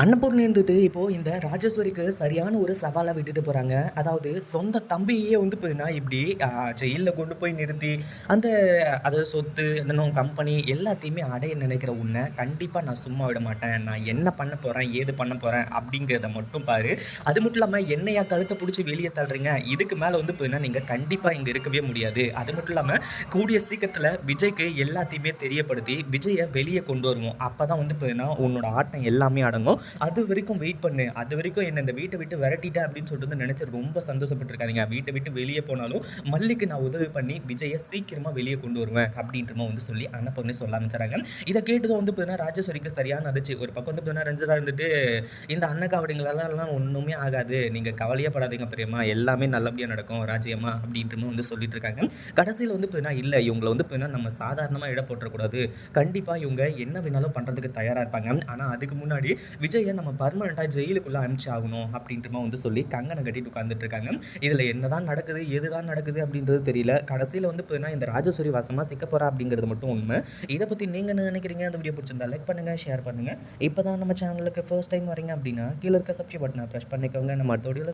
அன்னபூர்ணி இருந்துட்டு இப்போது இந்த ராஜேஸ்வரிக்கு சரியான ஒரு சவாலை விட்டுட்டு போகிறாங்க அதாவது சொந்த தம்பியே வந்து பார்த்தீங்கன்னா இப்படி ஜெயிலில் கொண்டு போய் நிறுத்தி அந்த அது சொத்து அந்த கம்பெனி எல்லாத்தையுமே அடைய நினைக்கிற உன்னை கண்டிப்பாக நான் சும்மா விட மாட்டேன். நான் என்ன பண்ண போகிறேன் ஏது பண்ண போகிறேன் அப்படிங்கிறத மட்டும் பாரு. அது மட்டும் இல்லாமல் என்னையா கழுத்தை பிடிச்சி வெளியே தள்ளுறீங்க? இதுக்கு மேலே வந்து பார்த்தீங்கன்னா நீங்கள் கண்டிப்பாக இங்கே இருக்கவே முடியாது. அது மட்டும் இல்லாமல் கூடிய சீக்கிரத்தில் விஜய்க்கு எல்லாத்தையுமே தெரியப்படுத்தி விஜயை வெளியே கொண்டு வருவோம். அப்போ தான் வந்து பார்த்தீங்கன்னா உன்னோட ஆட்டம் எல்லாமே அடங்கும். அது வரைக்கும் வெயிட் பண்ணு. அது வரைக்கும் என்ன இந்த வீட்டை விட்டு விரட்டிட்டேன் அப்படின்னு சொல்லிட்டு வந்து நினச்சி ரொம்ப சந்தோஷப்பட்டிருக்காதீங்க. வீட்டை விட்டு வெளியே போனாலும் மல்லிக்கு நான் உதவி பண்ணி விஜயை சீக்கிரமாக வெளியே கொண்டு வருவேன் அப்படின்றமா வந்து சொல்லி அன்னப்பொண்ணு சொல்ல ஆரம்பிச்சாங்க. இதை கேட்டதும் வந்து பார்த்தீங்கன்னா ராஜேஸ்வரிக்கு சரியான அதிர்ச்சி. ஒரு பக்கம் வந்து பார்த்தீங்கன்னா ரஞ்சிதா இருந்துட்டு இந்த அன்னக்காவடிங்களெல்லாம் ஒன்றுமே ஆகாது. நீங்கள் கவலையே படாதீங்க பிரியமா எல்லாமே நல்லபடியாக நடக்கும் ராஜ்யம்மா அப்படின்றமா வந்து சொல்லிட்டு இருக்காங்க. கடைசியில் வந்து பார்த்தீங்கன்னா இல்லை இவங்களை வந்து பார்த்தீங்கன்னா நம்ம சாதாரணமாக இட போட்டுறக்கூடாது. கண்டிப்பாக இவங்க என்ன வேணாலும் பண்ணுறதுக்கு தயாராக இருப்பாங்க. ஆனால் அதுக்கு முன்னாடி விஜய் நம்ம பர்மனெண்ட்டாக ஜெயிலுக்குள்ளே அனுப்பிச்சி ஆகணும் அப்படின்றமா வந்து சொல்லி கங்கனை கட்டிட்டு உட்காந்துட்டு இருக்காங்க. இதில் என்னதான் நடக்குது எதுதான் நடக்குது அப்படின்றது தெரியல. கடைசியில் வந்து பார்த்தீங்கன்னா இந்த ராஜஸ்வரி வாசமாக சிக்க போகிறா அப்படிங்கிறது மட்டும் உண்மை இதை பற்றி நீங்கள் என்ன நினைக்கிறீங்க? அந்த வீடியோ பிடிச்சிருந்தா லைக் பண்ணுங்கள் ஷேர் பண்ணுங்கள் இப்போ தான் நம்ம சேனலுக்கு ஃபர்ஸ்ட் டைம் வரீங்க அப்படின்னா கீழே இருக்க சப்ஸ்கிரைப் பட்டனை ப்ரெஸ் பண்ணிக்கோங்க. நம்ம அடுத்த வீடியோவில்